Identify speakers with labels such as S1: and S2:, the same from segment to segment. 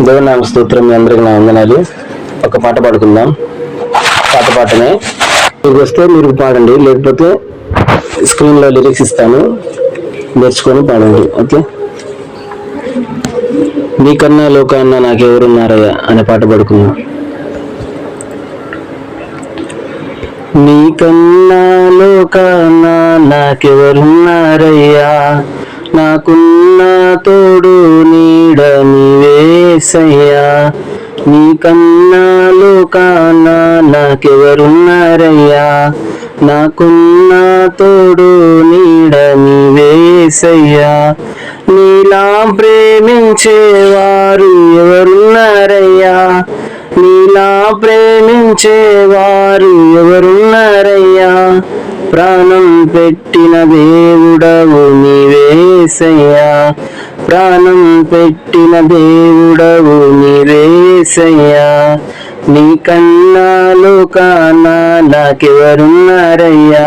S1: దేవునామ స్తోత్రం మీ అందరికి నా వందనాలు. ఒక పాట పాడుకుందాం. పాత పాటనే. మీరు వస్తే మీరు పాడండి లేకపోతే స్క్రీన్లో లిరిక్స్ ఇస్తాను. నేర్చుకొని పాడండి ఓకే? నీకన్నా లోకాన్న నాకెవరున్నారయ్యా అనే పాట పాడుకుందాం. నీకన్నా లోకాన నాకెవరున్నారయ్యా? నాకున్న తోడు నీడ నీవేసయ్యా నీకన్నా లోకాన నాకెవరున్నారయ్యా నాకున్న తోడు నీడ నీవేసయ్యా. నీలా ప్రేమించేవారు ఎవరున్నారయ్యా? నీలా ప్రేమించేవారు ఎవరున్నారయ్యా? ప్రాణం పెట్టిన దేవుడవు నీవేసయ్యా ప్రాణం పెట్టిన దేవుడవు నీవేసయ్యా నీకన్నా లోకాన నాకెవరున్నారయ్యా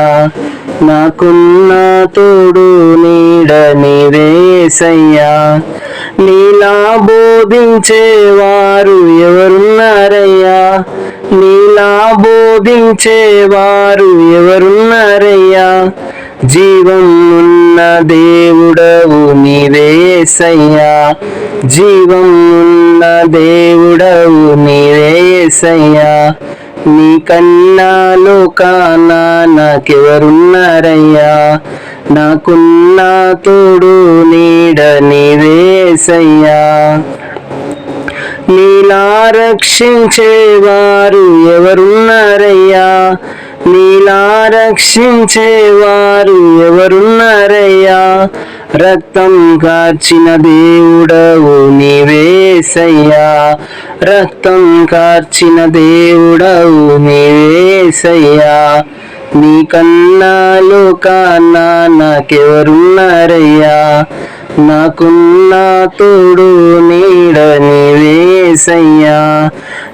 S1: నాకున్న తోడు నీడ నీవేసయ్యా నీలా బోధించేవారు ఎవరున్నారయ్యా? నీలా బోధించేవారు ఎవరున్నారు జీవమున్న దేవుడవు నీవేసయ్యా జీవమున్న దేవుడవు నీవేసయ్యా నీ కన్నా లోకాన నాకెవరున్నారయ్యా? నాకున్న తోడు నీడ నీవేసయ్యా నీలా రక్షించేవారు ఎవరున్నారయ్యా? నీలా రక్షించేవారు ఎవరున్నారయ్యా? రక్తం కార్చిన దేవుడవు నీవేసయ్యా. రక్తం కార్చిన దేవుడవు నీవేసయ్యా. నీకన్నా లోకాన నాకెవరున్నారయ్యా? నాకున్న తోడు నీడ నీవేసయ్యా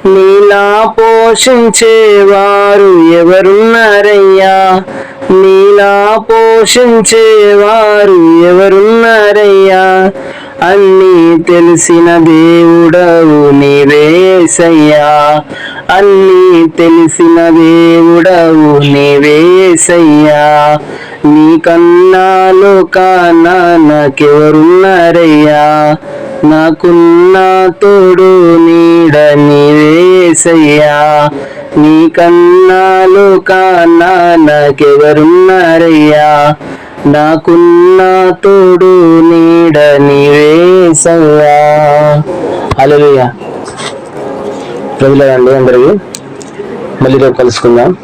S1: నీలా పోషించేవారు ఎవరున్నారయ్యా? నీలా పోషించేవారు ఎవరున్నారయ్యా? అన్నీ తెలిసిన దేవుడవు నీవేసయ్యా అన్నీ తెలిసిన దేవుడవు నీవేసయ్యా నీకన్నాలో కానా నాకెవరున్నారయ్యా? నాకున్న తోడు నీడ నీవేసయ్యా. నీకన్నాలో కానా నాకెవరున్నారయ్యా? నాకున్న తోడు నీడ నీవేసయ్యా. హలో ప్రజలండి అందరికీ మళ్ళీ రేపు కలుసుకుందాం.